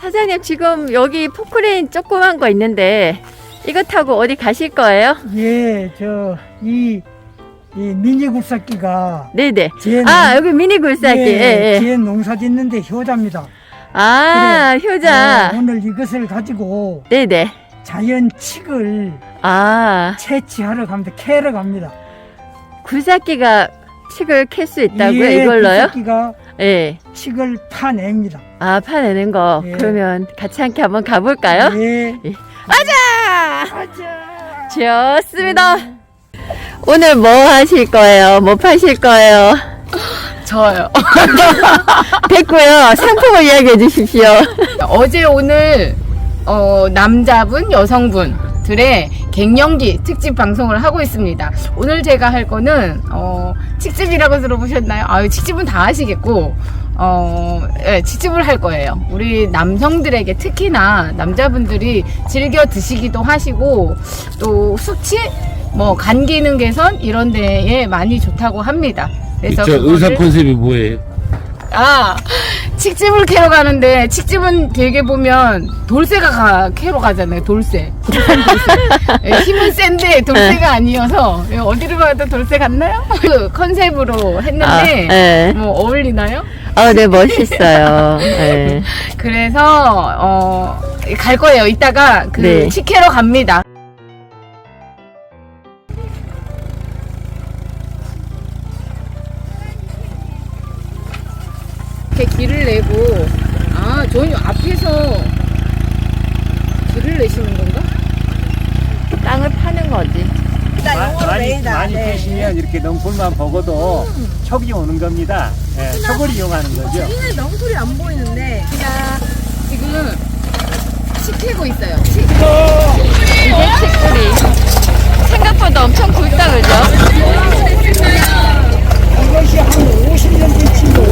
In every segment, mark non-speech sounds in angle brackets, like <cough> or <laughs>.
사장님 지금 여기 포크레인 조그만 거 있는데 이거 타고 어디 가실 거예요? 예, 저, 이, 이 미니 굴삭기가 네네. 제 아 여기 미니 굴삭기. 예, 예, 예. 제 농사 짓는데 효자입니다. 아 효자. 어, 오늘 이것을 가지고 네네. 자연 칡을 아 채취하러 갑니다. 캐러 갑니다. 굴삭기가 칡을 캘 수 있다고요? 예, 이걸로요? 굴삭기가 예. 칡을 파냅니다. 아 파내는 거. 예. 그러면 같이 함께 한번 가볼까요? 예. 가자. 가자. 좋습니다. 오늘 뭐 하실 거예요? 뭐 파실 거예요? 저요. <laughs> 됐고요. 상품을 이야기해 주십시오. 어제 오늘 어, 남자분, 여성분 들의 갱년기 특집 방송을 하고 있습니다. 오늘 제가 할 거는 어, 칙집이라고 들어보셨나요? 아유, 칙집은 다 아시겠고 어, 예, 칙집을 할 거예요. 우리 남성들에게 특히나 남자분들이 즐겨 드시기도 하시고 또 숙취, 뭐 간 기능 개선 이런 데에 많이 좋다고 합니다. 그래서 저 의사 그거를- 컨셉이 뭐예요? 아, 칡집을 캐러 가는데 칡집은 되게 보면 돌쇠가 가, 캐러 가잖아요. 돌쇠. <laughs> 예, 힘은 센데 돌쇠가 아니어서 예, 어디를 가도 돌쇠 같나요? <laughs> 그 컨셉으로 했는데 아, 네. 뭐 어울리나요? 아, 네, 멋있어요. 네. <laughs> 그래서 어, 갈 거예요. 이따가 그 네. 칡 캐러 갑니다. 저희 앞에서 길을 내시는 건가? 땅을 파는 거지. 많이 많이 캐시면 이렇게 넝쿨만 보고도 촉이 오는 겁니다. 예, 촉을 이용하는 거죠. 지금 칡 캐고 있어요. 칡. 이게 칡뿌리. 생각보다 엄청 굵다, 그죠? 이것이 한 50년 된 친구.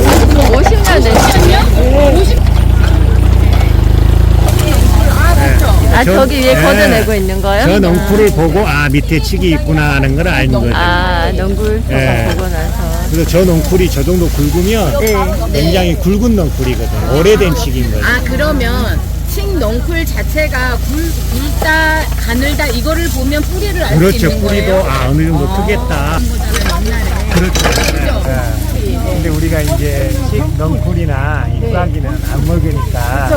50년 됐어요. 아, 저- 저기 위에 네. 걷어내고 있는 거요? 저 넝쿨을 보고 아 밑에 칡이 있구나 하는 걸 아는 거죠. 아, 농굴 저거 네. 보고 나서. 그래서 저 넝쿨이 저 정도 굵으면 네. 굉장히 굵은 넝쿨이거든요. 오래된 칡인 거죠. 아 그러면 칡 넝쿨 자체가 굵, 굵다 가늘다 이거를 보면 뿌리를 알 수 그렇죠. 있는 뿌리도 거예요. 아 어느 정도 크겠다. 그렇죠. 예. 근데 우리가 이제 칡 넝쿨이나 잎사귀는 안 먹으니까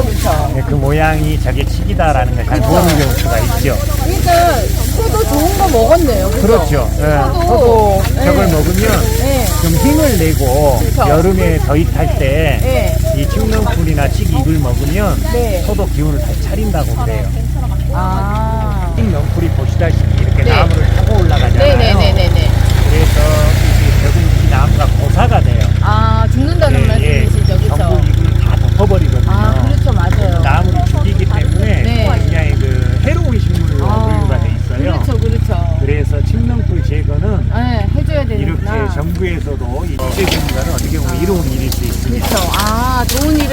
예, 그 모양이 저게 칡이다라는 걸 잘 모르는 경우가 있죠. 그러니까 소도 좋은 거 먹었네요. 그죠? 그렇죠. 예. 소도- 소도 저걸 네. 먹으면 네. 좀 힘을 내고 그렇죠. 여름에 더위탈 때이 네. 칡넝쿨이나 칡 잎을 먹으면 네. 소도 기운을 잘 차린다고 그래요. 아. 칡넝쿨이 보시다시피 이렇게 네. 나무를 타고 올라가잖아요. 네네네네네. 그래서 이게 결국 이 나무가 고사가 돼요. 아 죽는다는 말씀이시죠, 그렇죠? 전부 이걸 다 덮어버리거든요. 아 그렇죠, 맞아요. 나무를 죽이기 때문에 네. 굉장히 그 해로운 식물로 아, 분류가 돼 있어요. 그렇죠, 그렇죠. 그래서 칡넝쿨 제거는 네, 해줘야 되는구나. 이렇게 정부에서도 이 국제 전문가는 어떻게 보면 이로운 일일 수 있습니다. 그렇죠. 아,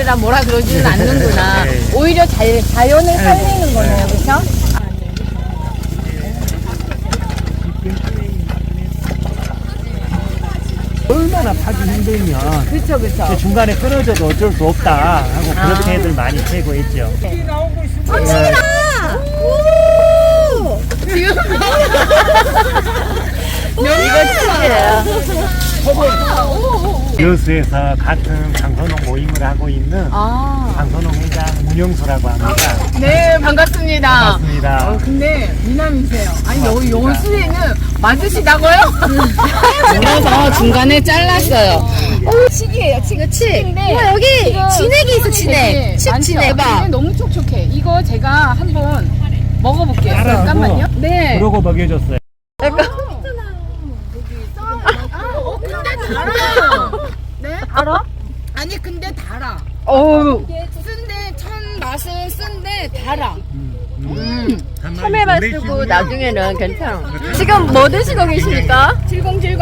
일이라 뭐라 그러지는 않는구나. 네. 오히려 자, 자연을 살리는 거네요, 그렇죠? 얼마나 파기 힘들면 그렇죠, 그렇죠. 그 중간에 끊어져도 어쩔 수 없다 하고 그렇게 애들 많이 캐고 있죠. 이거 칡이에요. <laughs> 여수에서 같은 강선홍 모임을 하고 있는 아, 강선홍 회장 문영수라고 합니다. 네, 반갑습니다. 반갑습니다. 어, 근데 미남이세요. 아니, 여, 반갑습니다. 여수에는 맞으시다고요? 그래서 중간에 잘랐어요. 어, 칡이에요, 칡. 칡인데. 와, 여기 진액이 있어, 진액. 칡 진액. 대박. 너무 촉촉해. 이거 제가 한번 먹어볼게요. 알아요. 잠깐만요. 네. 그러고 먹여줬어요. 어, 근데 달아. 네? 달아? 아니, 근데 달아. 어우, 쓴데, 천 맛은 쓴데 달아. 음. 처음에만 쓰고 나중에는 괜찮아. 지금 뭐 드시고 계십니까? 7070.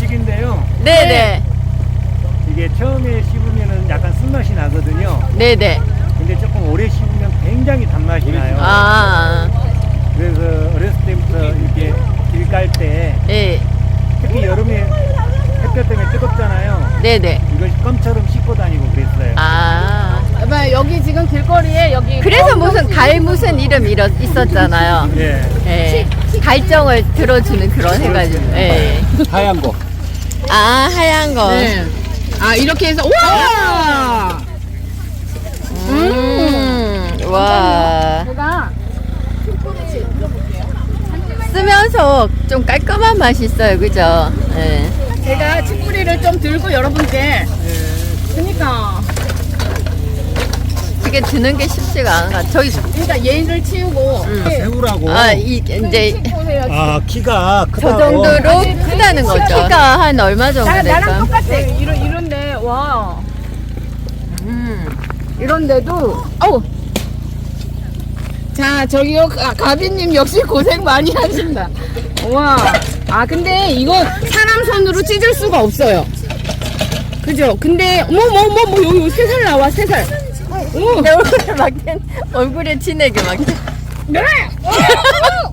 찌개인데요. 네네. 이게 처음에 씹으면은 약간 쓴맛이 나거든요. 네네. 근데 조금 오래 씹으면 굉장히 단맛이 나요. 아, 그래서 어렸을 때부터 이렇게 길 깔 때 예. 특히 여름에 햇볕 때문에 뜨겁잖아요. 네네. 이걸 껌처럼 씹고 다니고 그랬어요. 아, 봐봐요. 여기 지금 길거리에 여기 그래서 무슨 갈 무슨 이름 이러, 있었잖아요. 예. 예. 갈정을 들어주는 그런 해가지고. 예. 하얀 거. 아 하얀 거. 네. 아 이렇게 해서 와. 음. 와. 제가 쓰면서 좀 깔끔한 맛이 있어요, 그죠? 예. 제가 칡뿌리를 좀 들고 여러분께. 그러니까 이게 드는 게 쉽지가 않아. 저기 그러니까 얘를 치우고. 새우라고. 아, 이 이제. 아, 키가 저 크다고. 정도로 크다는 거죠. 키가 한 얼마 정도 나, 나랑 될까? 똑같아. 이런 이런데 와. 음. 이런데도 어우. 자 저기요 가- 가비님 역시 고생 많이 하신다. 와. 아 근데 이거 사람 손으로 찢을 수가 없어요. 그죠? 근데 어머 어머 어머 어머, 여기 세 살 나와 세 살. 오. 내 <laughs> 얼굴에 막 얼굴에 진하게 막 네. <laughs>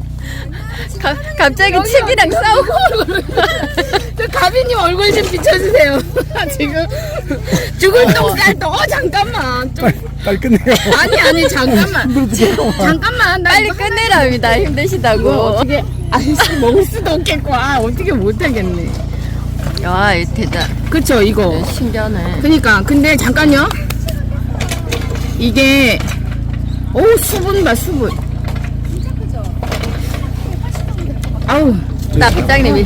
가, 갑자기 책이랑 싸우고 저 가비님 얼굴 좀 비춰주세요. <laughs> 지금 죽을 똥쌀 똥. 어 잠깐만. 좀 빨리 끝내요. 아니 아니 잠깐만. <laughs> 잠깐만. 나 빨리 이거 끝내랍니다. 힘드시다고. 어떻게 아이씨 먹을 수도 없겠고 아 어떻게 못하겠네. 야, 이 대단. 그쵸 이거. 신기하네. 그니까 근데 잠깐요. 이게 오 수분 봐 수분. 아우 나 부장님이.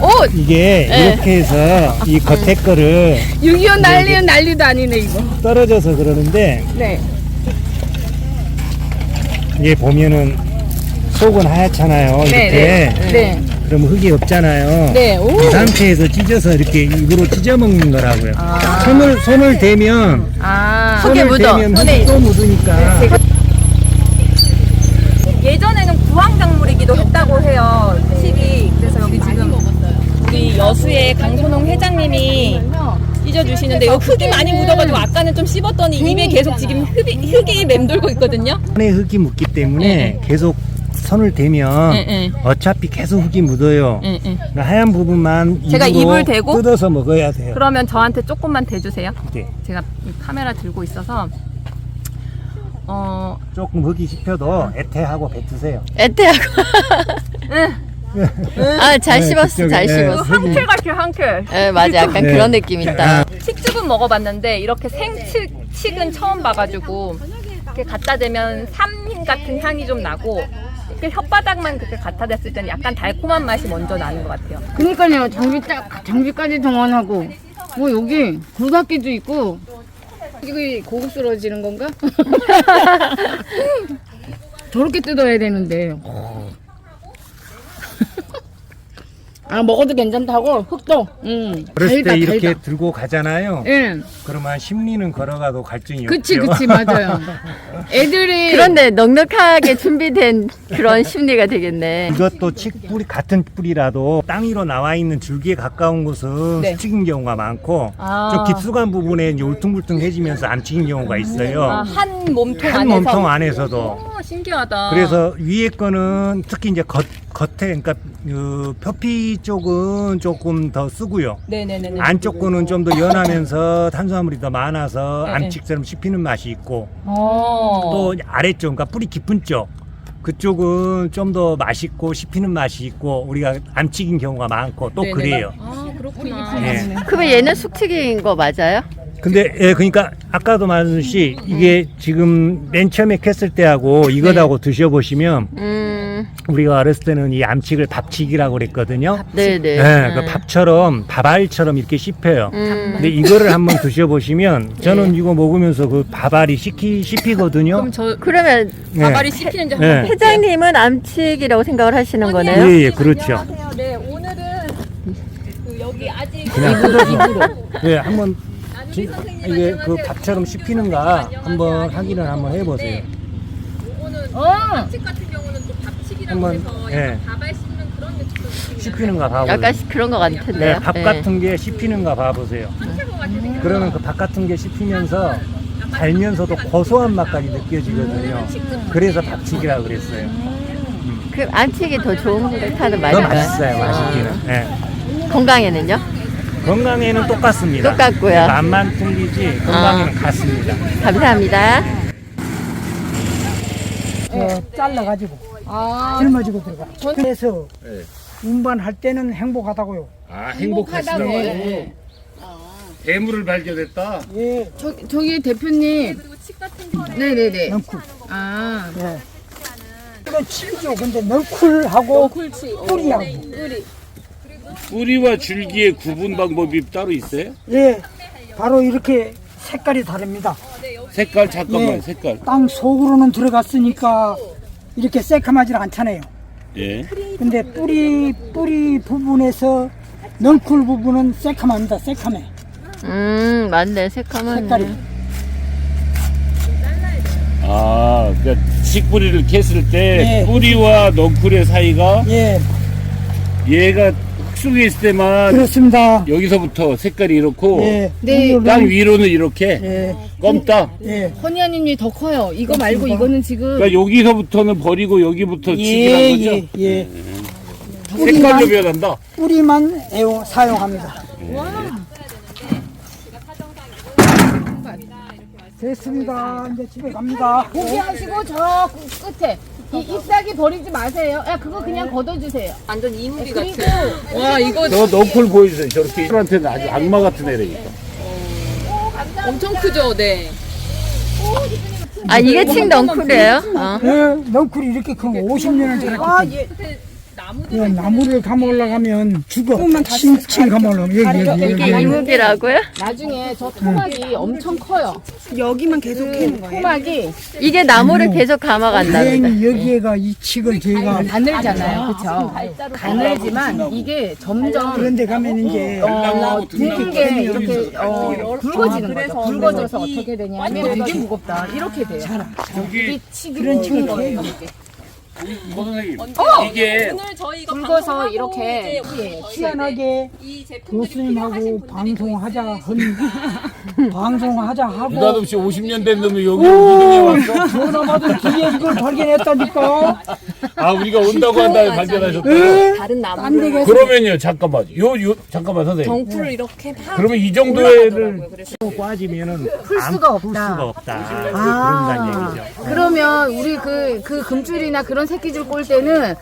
옷! <laughs> 이게 예. 이렇게 해서 이 겉에 거를 6.25 난리는 난리도 아니네 이거. 떨어져서 그러는데 네. 이게 보면은 속은 하얗잖아요. 이렇게. 네. 네. 그럼 흙이 없잖아요. 네. 오. 이 상태에서 찢어서 이렇게 입으로 찢어 먹는 거라고요. 손을 손을 대면 아. 흙에 손을 묻어. 대면 손에 흙도 묻으니까 예전에는 했다고 해요. 팁이. 그래서 여기 지금 우리 여수의 강선홍 회장님이 찢어주시는데 여기 흙이 많이 묻어가지고 아까는 좀 씹었더니 입에 계속 지금 흙이, 흙이 맴돌고 있거든요. 손에 흙이 묻기 때문에 계속 손을 대면 네, 네. 어차피 계속 흙이 묻어요. 그 하얀 부분만 제가 입으로 입을 대고? 뜯어서 먹어야 돼요. 그러면 저한테 조금만 대주세요. 이렇게 제가 이 카메라 들고 있어서 어 조금 흙이 씹혀도 애태하고 뱉으세요. 애태하고. 아, 잘 네, 씹었어, 잘 그쪽에, 네. 씹었어. 한클 같아요 한클. 예, 맞아. 약간 네. 그런 느낌 있다. 칡즙은 먹어봤는데 이렇게 생칡은 처음 봐가지고 이렇게 갖다 대면 삼흰 같은 향이 좀 나고 이렇게 혓바닥만 그렇게 갖다 댔을 때는 약간 달콤한 맛이 먼저 나는 것 같아요. 그니까요 장비 딱 장비까지 동원하고 뭐 여기 굴삭기도 있고 이게 고급스러워지는 건가? <laughs> 저렇게 뜯어야 되는데 아 먹어도 괜찮다고 흙도 음 어렸을 달다 때 이렇게 달다 들고 가잖아요. 예 그러면 심리는 걸어가도 갈증이 그치 없죠. 그치 맞아요 <laughs> 애들이 그런데 넉넉하게 준비된 그런 심리가 되겠네. 이것도 칡 뿌리 같은 뿌리라도 땅 위로 나와 있는 줄기에 가까운 곳은 네. 수직인 경우가 많고 아. 좀 깊숙한 부분에 이제 울퉁불퉁해지면서 암칙인 경우가 있어요. 아, 한 몸통 한 안에서. 몸통 안에서도. 어, 신기하다. 그래서 위에 거는 특히 이제 겉 겉에 그러니까 그 표피 쪽은 조금 더 쓰고요. 네네네. 안쪽 거는 좀 더 연하면서 탄수화물이 더 많아서 네, 암칙처럼 씹히는 맛이 있고 어. 또 아래쪽 그러니까 뿌리 깊은 쪽 그쪽은 좀 더 맛있고 씹히는 맛이 있고 우리가 암칙인 경우가 많고 또 네네. 그래요. 아 그렇구나. 예. 그러면 얘는 숙식인 거 맞아요? 근데 예 그러니까 아까도 말했듯이 이게 지금 맨 처음에 캤을 때하고 이것하고 드셔보시면 음, 우리가 어렸을 때는 이 암칙을 밥칙이라고 그랬거든요. 네네. 예, 그 밥처럼 밥알처럼 이렇게 씹혀요. 음, 근데 이거를 한번 드셔보시면 저는 이거 먹으면서 그 밥알이 씹히, 씹히거든요. 그럼 저 그러면 네. 가발이 씹히는지 네. 한번 볼게요. 회장님은 암칙이라고 생각을 하시는 거네요? 예, 예, 그렇죠. 안녕하세요. 네, 오늘은 그 여기 아직 그냥 뜯어서. 예, 한번 지- 선생님 이게 안녕하세요. 그 밥처럼 씹히는가 한번 확인을 한번 해보세요. 네. 요거는 어 같은 한번, 해서 예. 약간 밥알 씹는 그런 느낌도 씹히는가 봐보세요. 약간 그런 거 같은데요? 네, 밥 예. 같은 게 씹히는가 봐보세요. 그러면 그 밥 같은 게 씹히면서 달면서도 고소한 맛까지 느껴지거든요. 그래서 밥칙이라고 그랬어요. 그 암칙이 더 좋은 듯하는 더 말인가요? 맛있어요, 맛있기는. 예. 어. 건강에는요? 건강에는 똑같습니다. 똑같고요. 맛만 틀리지 건강에는 같습니다. 감사합니다. 저 잘라가지고 아, 젊어지고 들어가. 그래서 운반할 때는 행복하다고요. 아 행복하다고. 행복하시네. 네. 대물을 발견했다. 예, 저, 저기 대표님. 네네네. 넝쿨. 아, 예. 이건 치죠. 근데 넝쿨하고 뿌리하고. 뿌리와 줄기의 구분 방법이 따로 있어요? 예, 바로 이렇게 색깔이 다릅니다. 색깔 잠깐만 예. 색깔. 땅 속으로는 들어갔으니까 이렇게 새카마지 않잖아요. 예. 근데 뿌리 뿌리 부분에서 넝쿨 부분은 새카맣니다. 새카매. 음, 맞네. 새카만. 색깔이. 아, 그러니까 식뿌리를 캤을 때 예. 뿌리와 넝쿨의 사이가 예, 얘가 흙 속에 있을 때만 그렇습니다. 여기서부터 색깔이 이렇고 예, 네. 뿌리로는- 땅 위로는 이렇게 예, 검다. 예. 허니아님이 더 커요. 이거 말고 이거는 지금. 그러니까 여기서부터는 버리고 여기부터 예, 치기란 거죠. 예, 예. 색깔도 변한다. 뿌리만 애용, 사용합니다. 됐습니다. 이제 집에 갑니다. 포기하시고 저 끝에. 이 잎사귀 버리지 마세요. 야, 그거 그냥 걷어주세요. 완전 이무리 그리고 같은. 와 이거 저 넝쿨 보여주세요. 저렇게 이한테는 아주 악마 같은 애라니까. 엄청 크죠, 네. 아, 이게 칡넝쿨이에요? 어. 예, 넝쿨이 이렇게 크면 50년을 자랐기 때문에. 예, 나무를 감아 올라가면 죽어. 칭칭 감아 올라가면 여기, 여기, 여기. 이게 이묵이라고요? 나중에 저 토막이 엄청 커요. 여기만 계속 캐는 거예요? 토막이 이게 나무를 계속 감아간답니다. 다행히 여기에가 이 칙을 제가 가늘잖아요. 그쵸? 가늘지만 이게 점점 그런데 가면 이제 어, 드는 게 이렇게 어, 굵어지는 거죠. 굵어져서 어떻게 되냐면 되게 무겁다. 이렇게 돼요. 여기 치기 그런 칙을 고 선생님 이게 오늘 저희가 굵어서 방송하고 이렇게 이제 희한하게 이 제품들이 필요하신 교수님하고 분들이 방송하자 한 <laughs> 방송하자 하고 느닷없이 50년 된 놈이 여기 이동해 왔어? 전화 받은 뒤에 이걸 발견했다니까. 아 우리가 온다고 한 다음에 발견하셨다. 에? 다른 안 되겠어. 그러면요 잠깐만 요 요 잠깐만 선생님. 덩쿨을 이렇게 막 그러면 이 정도를 그래서 빠지면은 풀안 수가 풀 없다. 수가 없다. 아. 그런다는 얘기죠. 그러면 우리 그, 그 금줄이나 그런 새끼 줄 꼴 때는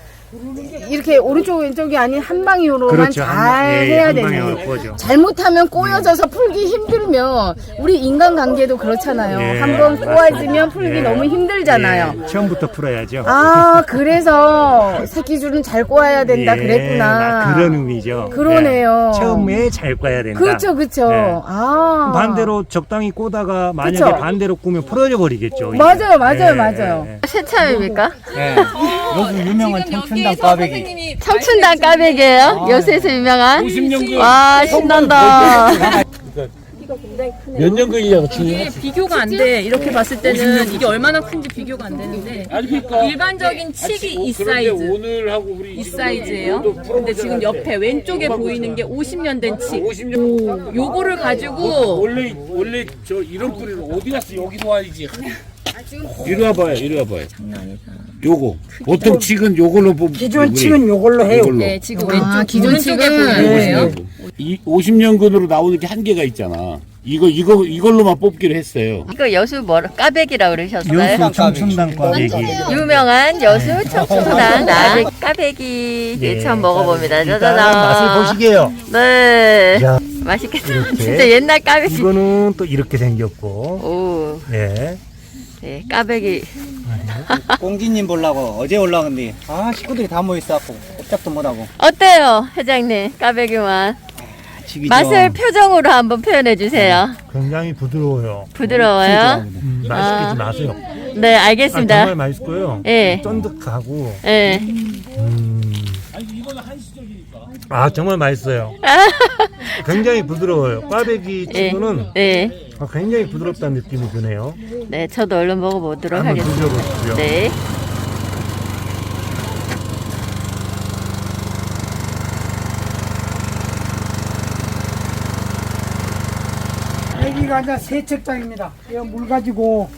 이렇게 오른쪽 왼쪽이 아닌 한 방향으로만 그렇죠. 잘한 방- 예, 해야 한 되는 방향으로. 꺼죠. 잘못하면 꼬여져서 풀기 힘들면 우리 인간관계도 그렇잖아요. 예, 한번 꼬아지면. 풀기 예. 너무 힘들잖아요. 예, 처음부터 풀어야죠. 아 그래서 새끼 줄은 잘 꼬아야 된다 예, 그랬구나. 아, 그런 의미죠. 그러네요. 예, 처음에 잘 꺼야 된다. 그렇죠, 그렇죠. 예. 아 반대로 적당히 꼬다가 만약에 그쵸. 반대로 꾸면 풀어져 버리겠죠. 이제. 맞아요, 맞아요, 예, 맞아요. 예, 예. 새참입니까? 네. 여기 유명한 청춘 당 여기에서 꽈배기. 선생님이 청춘단 까베기예요? 요새에서 유명한? 50년 그 와, 신난다. 몇년 근이냐고 이게 비교가 안 돼. 이렇게 봤을 때는 이게 얼마나 큰지 비교가 안 되는데 아니 그러니까 일반적인 칙이 이 그런데 사이즈. 오늘 하고 우리 이 사이즈예요. 근데 지금 옆에 왼쪽에 보이는 게 50년 된 칙. 50년 요거를 가지고 원래 원래 저 이런 뿌리를 어디 갔어 여기로 와야지. 이리 와봐요, 이리 와봐요. 요거 보통 칙은 요걸로 뽑. 기존 칙은 요걸로 해요. 요걸로. 네, 지금 아, 왼쪽 기존 오른쪽에 칙은- 보이는 거예요. 이 50년근으로 나오는 게 한계가 있잖아. 이거 이거 이걸로만 뽑기로 했어요. 이거 여수 뭐라 까베기라 그러셨어요? 요수 청춘당 꽈배기. 유명한 여수 청춘단 까베, 까베기 예. 처음 먹어봅니다. 일단 짜자잔. 맛을 보시게요. 네. 야, 맛있겠다. 이렇게. 진짜 옛날 까베기. 이거는 또 이렇게 생겼고, 오, 예. 네, 까베기. 공기님 보려고 어제 올라왔는데 아 식구들이 다 모여있어갖고 꼼짝도 못하고 어때요, 회장님? 까베기만. 맛을 표정으로 한번 표현해 주세요. 굉장히 부드러워요. 부드러워요? 음, 맛있게 좀 나세요. 네, 아, 알겠습니다. 정말 맛있고요. 예. 쫀득하고, 예. 음. 아, 정말 맛있어요. <laughs> 굉장히 부드러워요. 꽈배기 예. 친구는 네. 아, 굉장히 부드럽다는 느낌이 드네요. 네, 저도 얼른 먹어보도록 한번 하겠습니다. 드셔보십시오. 네. 여기가 이제 세척장입니다. 이물 가지고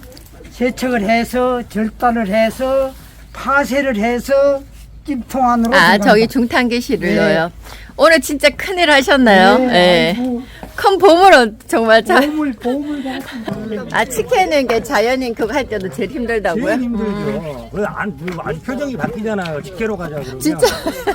세척을 해서 절단을 해서 파쇄를 해서 칡집통 안으로 아, 들어간다. 저기 중탕기실로요. 오늘 진짜 큰일 하셨나요? 네, 예. 아이고, 큰 봄으로 정말 자, 보물 보물 같은 아, 치켜는 게 자연인 그거 할 때도 제일 힘들다고요? 제일 힘들죠. 그래서 안, 그 안- 표정이 바뀌잖아요. 직계로 가자 그러면. 진짜.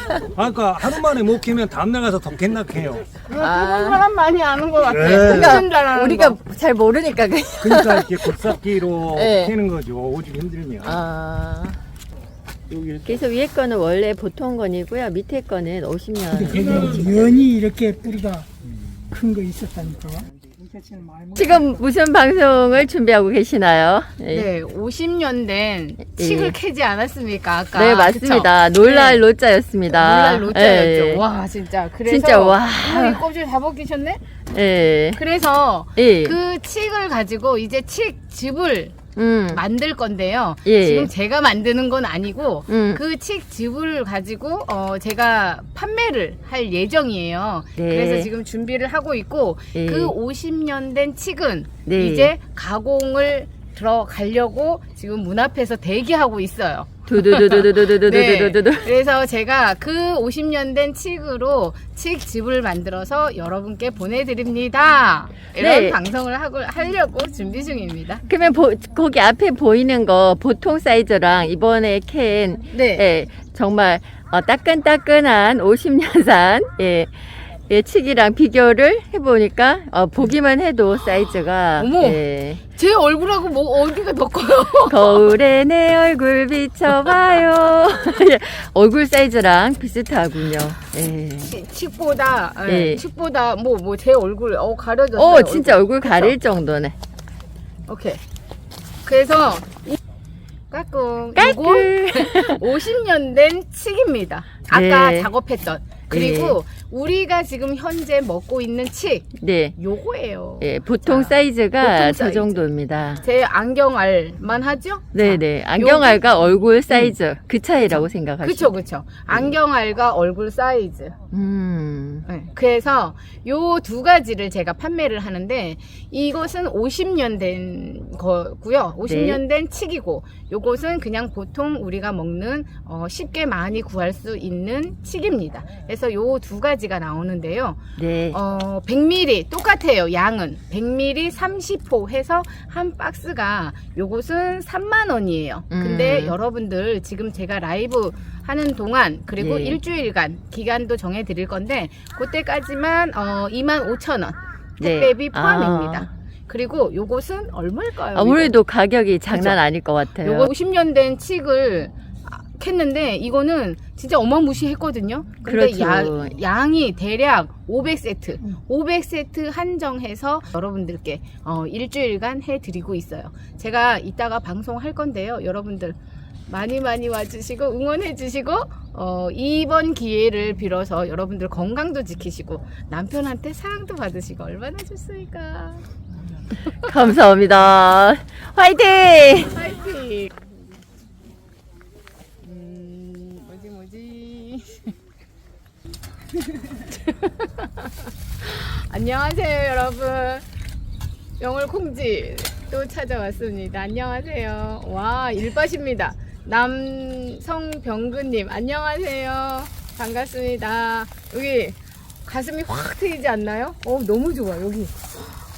아, 그러니까 하루 만에 못 키면 다음날 가서 더 겠나해요. 아, 사람 많이 아는 것 같아. 네. 그러니까 우리가 거. 잘 모르니까 그냥. 그러니까 이렇게 곱삭기로 네. 캐는 거죠. 오죽 힘들면. 아. 여기 그래서 위에 거는 원래 보통 건이고요. 밑에 거는 50년. 연이 이렇게 뿌리가 큰 거 있었다니까. 지금 무슨 방송을 준비하고 계시나요? 예. 네, 50년 된 칡을 예. 캐지 않았습니까? 아까. 네, 맞습니다. 놀랄 로자였습니다. 놀랄 로자였죠. 예. 와, 진짜. 그래서 진짜 와. 이 껍질 다 벗기셨네? 예. 그래서 예. 그 칡을 가지고 이제 칡 즙을 음. 만들 건데요. 예. 지금 제가 만드는 건 아니고 음. 그 칡즙을 가지고 어 제가 판매를 할 예정이에요. 네. 그래서 지금 준비를 하고 있고 예. 그 50년 된 칡은 네. 이제 가공을 들어가려고 지금 문 앞에서 대기하고 있어요. 네. 두두두두두두두두두두. 그래서 제가 그 50년 된 칡으로 칡즙을 만들어서 여러분께 보내드립니다. 이런 네. 방송을 하고 하려고 준비 중입니다. 그러면 보, 거기 앞에 보이는 거 보통 사이즈랑 이번에 캔 네. 예, 정말 어, 따끈따끈한 50년산 예, 예, 치기랑 비교를 해보니까 어, 보기만 해도 사이즈가 어머. 예, 제 얼굴하고 뭐 어디가 더 커요? <laughs> 거울에 내 얼굴 비춰봐요 <laughs> 예, 얼굴 사이즈랑 비슷하군요. 예. 치- 칡보다 예, 네. 칡보다 뭐 뭐 제 얼굴 어 가려졌어요. 오 진짜 얼굴 가릴 정도네. 오케이. 그래서 이 까꿍 깔끔. 요거 50년 된 칡입니다. 아까 네. 작업했던 그리고 우리가 지금 현재 먹고 있는 칡 네. 요거예요. 예, 보통 자, 사이즈가 보통 저 사이즈. 정도입니다. 제 안경알만 하죠? 네 네. 안경알과 얼굴 사이즈 그 차이라고 생각하시면. 그쵸 그쵸. 안경알과 얼굴 사이즈. 음. 네, 그래서 요 두 가지를 제가 판매를 하는데 이것은 50년 된 거고요. 50년 된 칡이고 요것은 그냥 보통 우리가 먹는 어, 쉽게 많이 구할 수 있는 칡입니다. 그래서 요 두 가지 가 나오는데요. 네. 어, 100ml 똑같아요. 양은 100ml 30호 해서 한 박스가 요것은 3만 원이에요. 근데 음. 여러분들 지금 제가 라이브 하는 동안 그리고 예. 일주일간 기간도 정해 드릴 건데 그때까지만 어, 2만 5천 원 네. 택배비 포함입니다. 아. 그리고 요것은 얼마일까요? 아무래도 가격이 장난? 아닐 것 같아요. 요거 50년 된 칡을 캤는데 이거는 진짜 어마무시했거든요. 근데 그렇죠. 야, 양이 대략 500세트, 500세트 한정해서 여러분들께 어, 일주일간 해드리고 있어요. 제가 이따가 방송할 건데요. 여러분들 많이 많이 와주시고 응원해주시고 어, 이번 기회를 빌어서 여러분들 건강도 지키시고 남편한테 사랑도 받으시고 얼마나 좋습니까? 감사합니다. 화이팅! 파이팅! 음, 뭐지, 뭐지. <laughs> 안녕하세요, 여러분. 영월 콩지 또 찾아왔습니다. 안녕하세요. 와, 일바십니다. 남성병근님, 안녕하세요. 반갑습니다. 여기 가슴이 확 트이지 않나요? 어, 너무 좋아, 여기.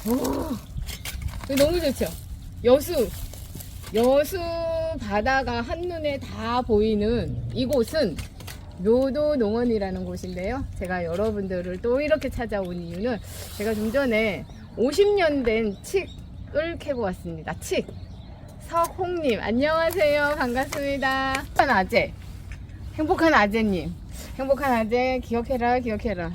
오, 여기 너무 좋죠? 여수, 여수 바다가 한눈에 다 보이는 이곳은 묘도 농원이라는 곳인데요. 제가 여러분들을 또 이렇게 찾아온 이유는 제가 좀 전에 50년 된 칡을 캐고 왔습니다. 칡. 석홍님, 안녕하세요. 반갑습니다. 행복한 아재. 행복한 아재님. 행복한 아재, 기억해라, 기억해라. <laughs>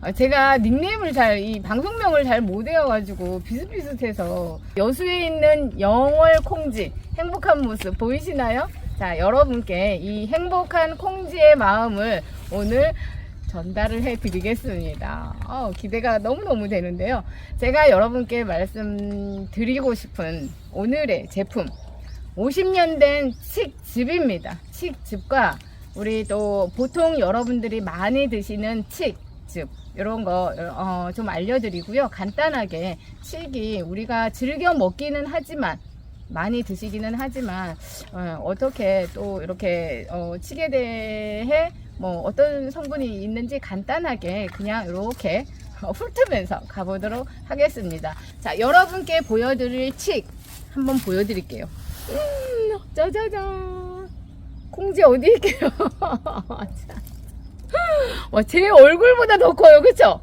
어, 제가 닉네임을 잘, 이 방송명을 잘 못 외워가지고 비슷비슷해서 여수에 있는 영월 콩지 행복한 모습 보이시나요? 자, 여러분께 이 행복한 콩지의 마음을 오늘 전달을 해 드리겠습니다. 어, 기대가 너무너무 되는데요. 제가 여러분께 말씀드리고 싶은 오늘의 제품 50년 된 칡즙입니다. 칡즙과 우리 또 보통 여러분들이 많이 드시는 칡즙 이런 거 어, 좀 알려드리고요. 간단하게 칡이 우리가 즐겨 먹기는 하지만 많이 드시기는 하지만 어, 어떻게 또 이렇게 어, 칡에 대해 뭐 어떤 성분이 있는지 간단하게 그냥 이렇게 <laughs> 훑으면서 가보도록 하겠습니다. 자, 여러분께 보여드릴 칡 한번 보여드릴게요. 음, 짜자잔. 콩지 어디 있게요? 자. <laughs> 와, 제 얼굴보다 더 커요. 그쵸?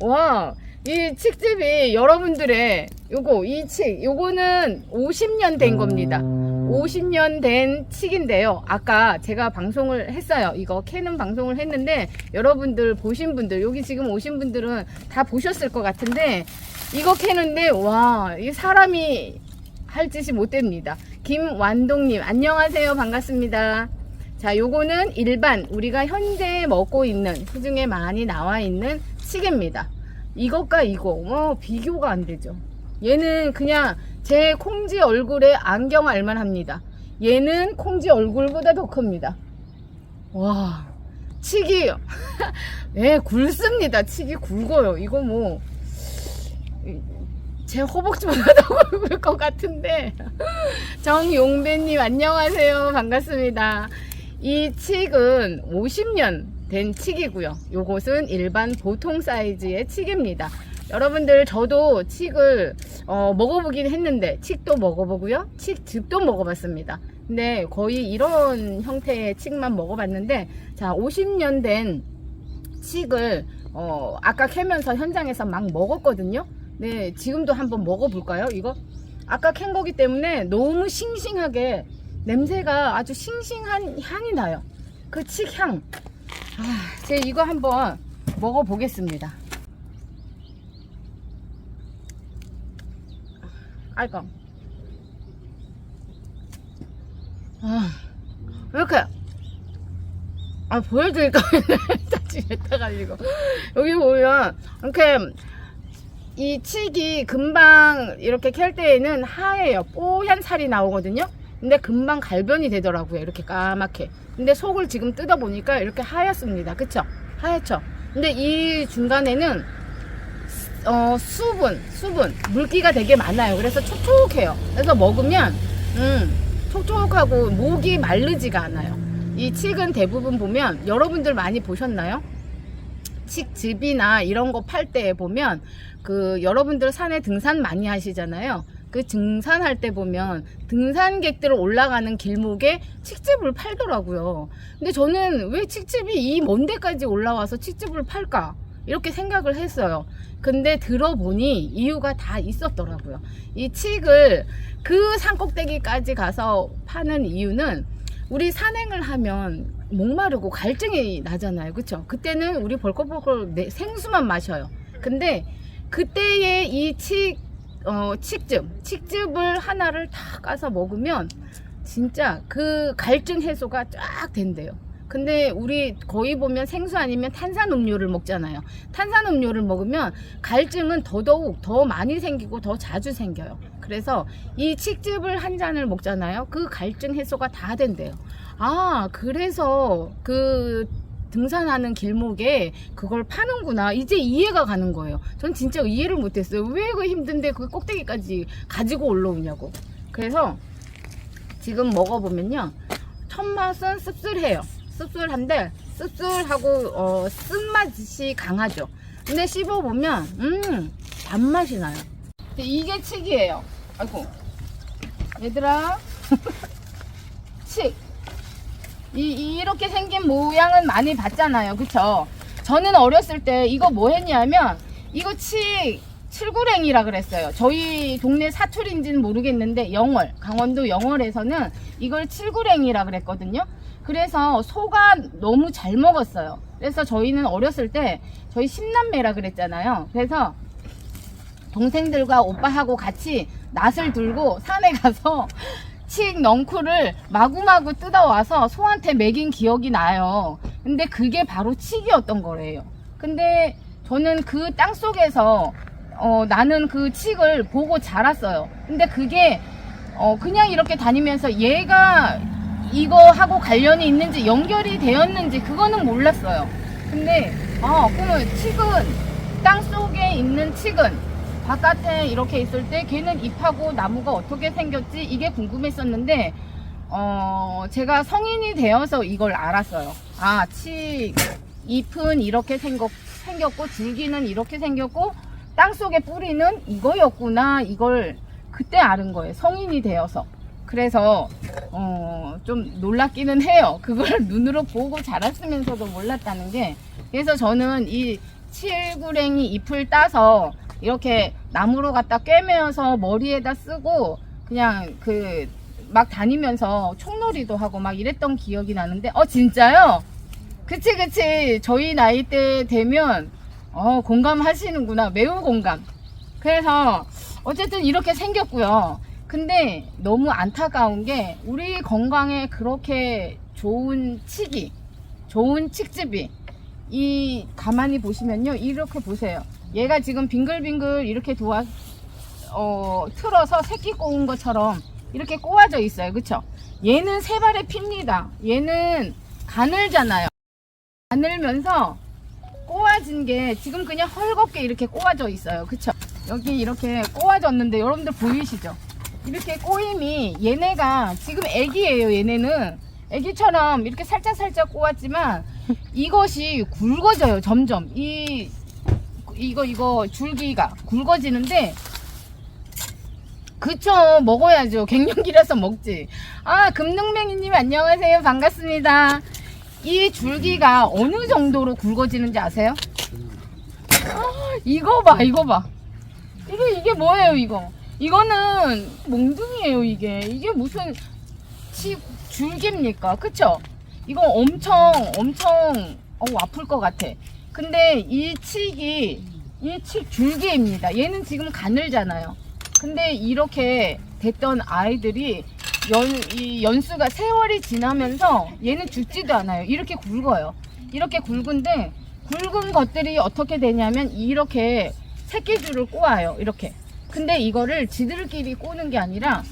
와, 이 칡집이 여러분들의 요거, 이 칡, 요거는 50년 된 겁니다. 50년 된 칡인데요. 아까 제가 방송을 했어요. 이거 캐는 방송을 했는데 여러분들 보신 분들, 여기 지금 오신 분들은 다 보셨을 것 같은데 이거 캐는데 와, 이 사람이 할 짓이 못 됩니다. 김완동님, 안녕하세요. 반갑습니다. 자, 요거는 일반 우리가 현재 먹고 있는 시중에 많이 나와 있는 칡입니다. 이것과 이거 뭐 비교가 안 되죠. 얘는 그냥 제 콩지 얼굴에 안경 알만 합니다. 얘는 콩지 얼굴보다 더 큽니다. 와, 칡이 <laughs> 예, 굵습니다. 칡이 굵어요. 이거 뭐 제 허벅지보다 더 <laughs> 굵을 것 같은데 정용배님 안녕하세요 반갑습니다 이 칡은 50년 된 칡이고요 요것은 일반 보통 사이즈의 칡입니다 여러분들 저도 칡을 어, 먹어보긴 했는데 칡도 먹어보고요 칡즙도 먹어봤습니다 근데 거의 이런 형태의 칡만 먹어봤는데 자 50년 된 칡을 어, 아까 캐면서 현장에서 막 먹었거든요 네, 지금도 한번 먹어볼까요? 이거 아까 캔 거기 때문에 너무 싱싱하게 냄새가 아주 싱싱한 향이 나요. 그 칡향. 아, 제가 이거 한번 먹어보겠습니다. 아이고. 아, 왜 이렇게 아 보여드릴까 <laughs> 짜증이 타가지고 여기 보면 이렇게 이 칡이 금방 이렇게 캘 때에는 하얘요. 뽀얀 살이 나오거든요. 근데 금방 갈변이 되더라고요. 이렇게 까맣게. 근데 속을 지금 뜯어보니까 이렇게 하얗습니다. 그쵸? 하얗죠? 근데 이 중간에는 어, 수분, 수분, 물기가 되게 많아요. 그래서 촉촉해요. 그래서 먹으면, 음, 촉촉하고 목이 마르지가 않아요. 이 칡은 대부분 보면 여러분들 많이 보셨나요? 칡즙이나 이런 거 팔 때 보면 그 여러분들 산에 등산 많이 하시잖아요. 그 등산할 때 보면 등산객들 올라가는 길목에 칡즙을 팔더라고요. 근데 저는 왜 칡즙이 이 먼 데까지 올라와서 칡즙을 팔까? 이렇게 생각을 했어요. 근데 들어보니 이유가 다 있었더라고요. 이 칡을 그 산꼭대기까지 가서 파는 이유는 우리 산행을 하면 목마르고 갈증이 나잖아요. 그쵸? 그때는 우리 벌컥벌컥 내- 생수만 마셔요. 근데 그때의 이 칡, 어, 칡즙, 칡즙을 하나를 다 까서 먹으면 진짜 그 갈증 해소가 쫙 된대요. 근데 우리 거의 보면 생수 아니면 탄산 음료를 먹잖아요. 탄산 음료를 먹으면 갈증은 더더욱 더 많이 생기고 더 자주 생겨요. 그래서 이 칡즙을 한 잔을 먹잖아요. 그 갈증 해소가 다 된대요. 아, 그래서 그 등산하는 길목에 그걸 파는구나. 이제 이해가 가는 거예요. 전 진짜 이해를 못했어요. 왜 그 힘든데 그 꼭대기까지 가지고 올라오냐고. 그래서 지금 먹어보면요. 첫 맛은 씁쓸해요. 씁쓸한데 씁쓸하고 어, 쓴맛이 강하죠. 근데 씹어보면 음 단맛이 나요. 이게 칡이에요. 아이고 얘들아 <laughs> 칡. 이, 이렇게 생긴 모양은 많이 봤잖아요. 그쵸? 저는 어렸을 때 이거 뭐 했냐면, 이거 칡, 칠구랭이라 그랬어요. 저희 동네 사투리인지는 모르겠는데, 영월, 강원도 영월에서는 이걸 칠구랭이라 그랬거든요. 그래서 소가 너무 잘 먹었어요. 그래서 저희는 어렸을 때, 저희 십남매라 그랬잖아요. 그래서 동생들과 오빠하고 같이 낫을 들고 산에 가서 칡 넝쿨을 마구마구 뜯어와서 소한테 먹인 기억이 나요. 근데 그게 바로 칡이었던 거래요. 근데 저는 그 땅 속에서 어, 나는 그 칡을 보고 자랐어요. 근데 그게 어, 그냥 이렇게 다니면서 얘가 이거하고 관련이 있는지 연결이 되었는지 그거는 몰랐어요. 근데 아, 그러면 칡은 땅 속에 있는 칡은 바깥에 이렇게 있을 때 걔는 잎하고 나무가 어떻게 생겼지 이게 궁금했었는데 어 제가 성인이 되어서 이걸 알았어요. 아, 치 잎은 이렇게 생겼, 생겼고 줄기는 이렇게 생겼고 땅 속에 뿌리는 이거였구나 이걸 그때 아는 거예요. 성인이 되어서. 그래서 어, 좀 놀랍기는 해요. 그걸 <laughs> 눈으로 보고 자랐으면서도 몰랐다는 게. 그래서 저는 이 칠구랭이 잎을 따서 이렇게 나무로 갖다 꿰매어서 머리에다 쓰고 그냥 그 막 다니면서 총놀이도 하고 막 이랬던 기억이 나는데 어 진짜요? 그치 그치. 저희 나이 때 되면 어 공감하시는구나. 매우 공감. 그래서 어쨌든 이렇게 생겼고요. 근데 너무 안타까운 게 우리 건강에 그렇게 좋은 치기 좋은 칡즙이 이 가만히 보시면요. 이렇게 보세요 얘가 지금 빙글빙글 이렇게 도와 어 틀어서 새끼 꼬은 것처럼 이렇게 꼬아져 있어요. 그쵸? 얘는 세 발에 핍니다. 얘는 가늘잖아요. 가늘면서 꼬아진 게 지금 그냥 헐겁게 이렇게 꼬아져 있어요. 그쵸? 여기 이렇게 꼬아졌는데 여러분들 보이시죠? 이렇게 꼬임이 얘네가 지금 애기예요 얘네는. 애기처럼 이렇게 살짝 살짝 꼬았지만 이것이 굵어져요 점점. 이 이거 이거 줄기가 굵어지는데 그쵸 먹어야죠. 갱년기라서 먹지. 아 금능맹이님 안녕하세요. 반갑습니다. 이 줄기가 어느 정도로 굵어지는지 아세요? 아, 이거 봐 이거 봐. 이게 이게 뭐예요 이거? 이거는 몽둥이에요 이게. 이게 무슨 치 줄기입니까? 그쵸? 이거 엄청 엄청 어 아플 것 같아 근데 이 칡이 이 칡 줄기입니다 얘는 지금 가늘잖아요 근데 이렇게 됐던 아이들이 연, 이 연수가 세월이 지나면서 얘는 죽지도 않아요. 이렇게 굵어요. 이렇게 굵은데 굵은 것들이 어떻게 되냐면 이렇게 새끼줄을 꼬아요. 이렇게. 근데 이거를 지들끼리 꼬는 게 아니라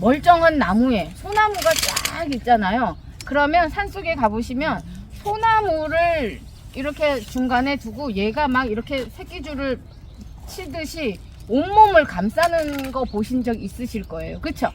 멀쩡한 나무에 소나무가 쫙 있잖아요. 그러면 산속에 가보시면 소나무를 이렇게 중간에 두고 얘가 막 이렇게 새끼줄을 치듯이 온몸을 감싸는 거 보신 적 있으실 거예요. 그쵸?